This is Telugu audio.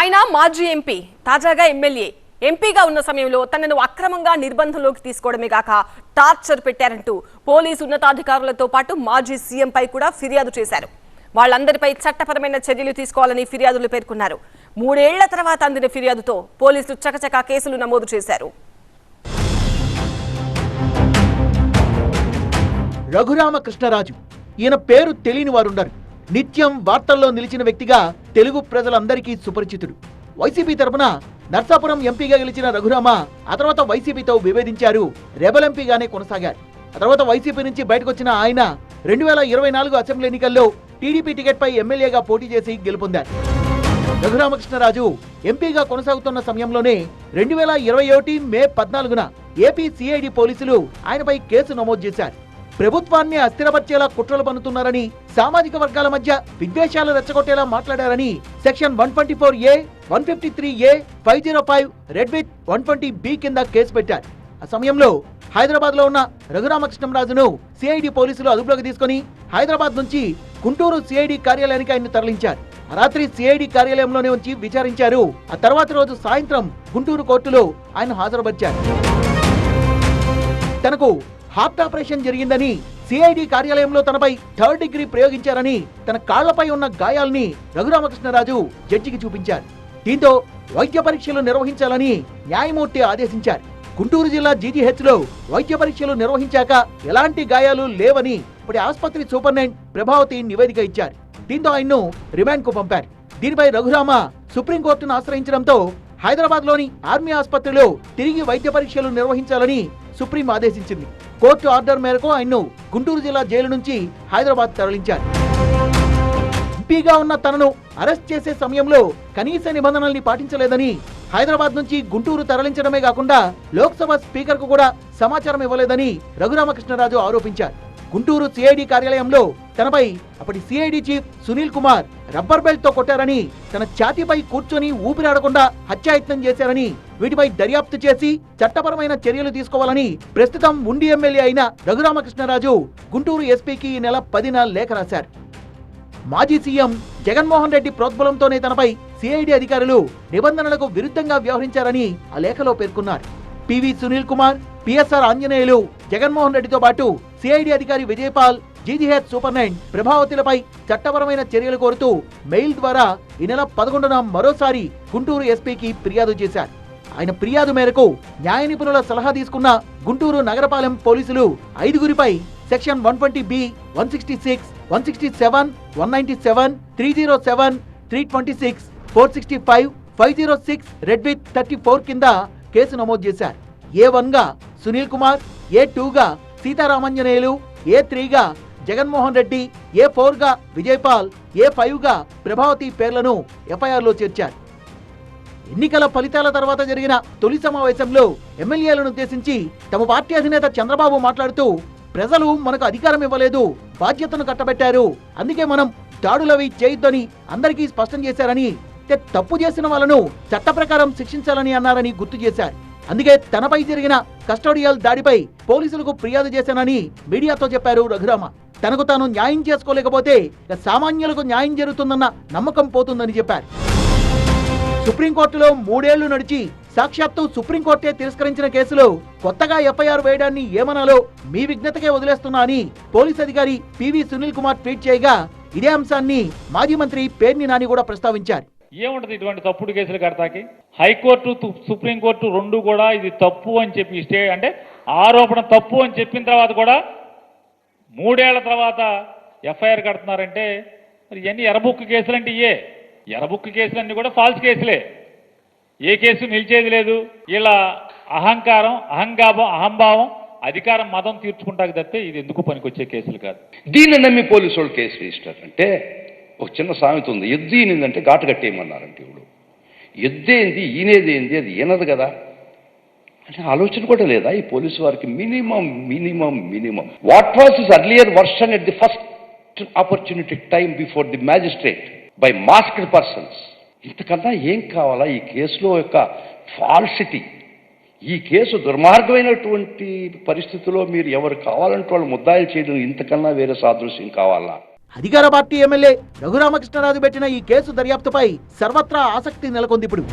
ఆయన మాజీ ఎంపీ తాజాగా ఎమ్మెల్యే. ఎంపీగా ఉన్న సమయంలో తనను అక్రమంగా నిర్బంధంలోకి తీసుకోవడమే కాక టార్చర్ పెట్టారంటూ పోలీసు ఉన్నతాధికారులతో పాటు మాజీ సీఎంపై కూడా ఫిర్యాదు చేశారు. వాళ్ళందరిపై చట్టపరమైన చర్యలు తీసుకోవాలని ఫిర్యాదులు పేర్కొన్నారు. మూడేళ్ళ తర్వాత అందిన ఫిర్యాదుతో పోలీసులు చకచకా కేసులు నమోదు చేశారు. రఘురామకృష్ణరాజు. ఈయన పేరు తెలియని వారుండరు. నిత్యం వార్తల్లో నిలిచిన వ్యక్తిగా తెలుగు ప్రజలందరికీ సుపరిచితుడు. వైసీపీ తరపున నర్సాపురం ఎంపీగా గెలిచిన రఘురామ ఆ తర్వాత వైసీపీతో విభేదించారు రెబల్ ఎంపీగానే కొనసాగారు. ఆ తర్వాత వైసీపీ నుంచి బయటకొచ్చిన ఆయన రెండు వేల ఇరవై నాలుగు అసెంబ్లీ ఎన్నికల్లో టీడీపీ టికెట్పై ఎమ్మెల్యేగా పోటీ చేసి గెలుపొందారు. రఘురామకృష్ణరాజు ఎంపీగా కొనసాగుతున్న సమయంలోనే రెండు వేల ఇరవై ఒకటి మే పద్నాలుగున ఏపీ సిఐడి పోలీసులు ఆయనపై కేసు నమోదు చేశారు. ప్రభుత్వాన్ని అస్థిరపరిచేలా కుట్రలు పన్నుతున్నారని సామాజిక వర్గాల మధ్య విద్వేషాలు రెచ్చగొట్టేలా మాట్లాడారని section one twenty four A one fifty three A five zero five read with one twenty B కింద కేసు పెట్టారు. ఆ సమయంలో హైదరాబాద్లో ఉన్న రఘురామకృష్ణంరాజును సిఐడి పోలీసులు అదుపులోకి తీసుకుని హైదరాబాద్ నుంచి గుంటూరు సిఐడి కార్యాలయానికి ఆయన తరలించారు. ఆ రాత్రి సిఐడి కార్యాలయంలోనే ఉంచి విచారించారు. ఆ తర్వాత రోజు సాయంత్రం గుంటూరు కోర్టులో ఆయన హాజరుపరిచారు. తనకు హార్ట్ ఆపరేషన్ జరిగిందని సిఐడి కార్యాలయంలో తనపై థర్డ్ డిగ్రీ ప్రయోగించారని తన కాళ్ళపై ఉన్న గాయాల్ని రఘురామకృష్ణరాజు జడ్జికి చూపించారు. దీంతో వైద్య పరీక్షలు నిర్వహించాలని న్యాయమూర్తి ఆదేశించారు. గుంటూరు జిల్లా జీజీహెచ్లో వైద్య పరీక్షలు నిర్వహించాక ఎలాంటి గాయాలు లేవని ఇప్పటి ఆసుపత్రి సూపరింటెండెంట్ ప్రభావతి నివేదిక ఇచ్చారు. దీంతో ఆయన్ను రిమాండ్కు పంపారు. దీనిపై రఘురామ సుప్రీంకోర్టును ఆశ్రయించడంతో హైదరాబాద్లోని ఆర్మీ ఆసుపత్రిలో తిరిగి వైద్య పరీక్షలు నిర్వహించాలని సుప్రీం ఆదేశించింది. కోర్టు ఆర్డర్ మేరకు ఆయన్ను గుంటూరు జిల్లా జైలు నుంచి హైదరాబాద్ తరలించారు. ఎంపీగా ఉన్న తనను అరెస్ట్ చేసే సమయంలో కనీస నిబంధనల్ని పాటించలేదని హైదరాబాద్ నుంచి గుంటూరు తరలించడమే కాకుండా లోక్సభ స్పీకర్కు కూడా సమాచారం ఇవ్వలేదని రఘురామకృష్ణరాజు ఆరోపించారు. గుంటూరు సిఐడి కార్యాలయంలో తనపై అప్పటి CID chief Sunil Kumar rubber బెల్ట్తో కొట్టారని తన ఛాతీపై కూర్చొని ఊపిరాడకుండా హత్యాయత్నం చేశారని వీటిపై దర్యాప్తు చేసి చట్టపరమైన చర్యలు తీసుకోవాలని ప్రస్తుతం ఉండి ఎమ్మెల్యే అయిన రఘురామకృష్ణరాజు గుంటూరు ఎస్పీకి ఈ నెల పదిన లేఖ రాశారు. మాజీ సీఎం జగన్మోహన్ రెడ్డి ప్రోద్బలంతోనే తనపై సిఐడి అధికారులు నిబంధనలకు విరుద్ధంగా వ్యవహరించారని ఆ లేఖలో పేర్కొన్నారు. పివి సునీల్ కుమార్ పిఎస్ఆర్ ఆంజనేయులు జగన్మోహన్ రెడ్డితో పాటు సిఐడి అధికారి విజయపాల్ జీజీహెచ్ సూపరింటెండెంట్ ప్రభావతిలపై చట్టపరమైన చర్యలు కోరుతూ మెయిల్ ద్వారా ఈ నెల పదకొండున మరోసారి గుంటూరు ఎస్పీకి ఫిర్యాదు చేశారు. ఆయన ఫిర్యాదు మేరకు న్యాయ నిపుణుల సలహా తీసుకున్న గుంటూరు నగరపాలెం పోలీసులు ఐదుగురిపై section one twenty B one sixty six one sixty seven one ninety seven three zero seven three twenty six four sixty five five zero six read with thirty four కింద కేసు నమోదు చేశారు. ఏ వన్గా సునీల్ కుమార్ ఏ టూగా సీతారామంజనేయులు ఏ త్రీగా జగన్మోహన్ రెడ్డి ఏ ఫోర్గా విజయపాల్ ఏ ఫైవ్గా ప్రభావతి పేర్లను ఎఫ్ఐఆర్లో చేర్చారు. ఎన్నికల ఫలితాల తర్వాత జరిగిన తొలి సమావేశంలో ఎమ్మెల్యేలను ఉద్దేశించి తమ పార్టీ అధినేత చంద్రబాబు మాట్లాడుతూ ప్రజలు మనకు అధికారం ఇవ్వలేదు బాధ్యతను కట్టబెట్టారు. అందుకే మనం దాడులవి చేయొద్దని అందరికీ స్పష్టం చేశారని తప్పు చేసిన వాళ్ళను చట్ట ప్రకారం శిక్షించాలని అన్నారని గుర్తు చేశారు. అందుకే తనపై జరిగిన కస్టోడియల్ దాడిపై పోలీసులకు ఫిర్యాదు చేశానని మీడియాతో చెప్పారు రఘురామ. తనకు తాను న్యాయం చేసుకోలేకపోతే సామాన్యులకు న్యాయం జరుగుతుందన్న నమ్మకం పోతుందని చెప్పారు. సుప్రీంకోర్టులో మూడేళ్ళు నడిచి సాక్షాత్తు సుప్రీంకోర్టే తిరస్కరించిన కేసులో కొత్తగా ఎఫ్ఐఆర్ వేయడాన్ని ఏమనాలో మీ విజ్ఞతకే వదిలేస్తున్నా అని పోలీస్ అధికారి పివి సునీల్ కుమార్ ట్వీట్ చేయగా ఇదే అంశాన్ని మాజీ మంత్రి పేర్ని నాని కూడా ప్రస్తావించారు. ఏముంటది ఇటువంటి తప్పుడు కేసులు కడతాకి? హైకోర్టు సుప్రీంకోర్టు రెండు కూడా ఇది తప్పు అని చెప్పి స్టే అంటే ఆరోపణ తప్పు అని చెప్పిన తర్వాత కూడా మూడేళ్ళ తర్వాత ఎఫ్ఐఆర్ కడుతున్నారంటే మరి ఇవన్నీ ఎరబుక్కు కేసులు అంటే ఇయే. ఎర్రబుక్ కేసులన్నీ కూడా ఫాల్స్ కేసులే. ఏ కేసు నిలిచేది లేదు. ఇలా అహంకారం అహంగాభం అహంభావం అధికారం మదం తీర్చుకుంటాకి తప్పితే ఇది ఎందుకు పనికొచ్చే కేసులు కాదు. దీన్ని నమ్మి పోలీసు వాళ్ళు కేసు రిజిస్టర్ అంటే ఒక చిన్న సామెత ఉంది. ఎద్దు ఈనిందంటే ఘాటు కట్టేయమన్నారంటే ఇప్పుడు ఎద్దేంది ఈనేదేంది అది ఈనదు కదా. అంటే ఆలోచన కూడా లేదా ఈ పోలీసు వారికి? Minimum minimum minimum. What was is earlier version at the first opportunity time before the magistrate? By masked persons ఇంతకన్నా ఏం కావాలా? ఈ కేసులో యొక్క ఫాల్సిటీ ఈ కేసు దుర్మార్గమైనటువంటి పరిస్థితిలో మీరు ఎవరు కావాలంటే వాళ్ళు ముద్దాయిలు చేయడం ఇంతకన్నా వేరే సాదృశ్యం కావాలా? అధికార పార్టీ ఎమ్మెల్యే రఘురామకృష్ణరాజు పెట్టిన ఈ కేసు దర్యాప్తుపై సర్వత్రా ఆసక్తి నెలకొంది ఇప్పుడు.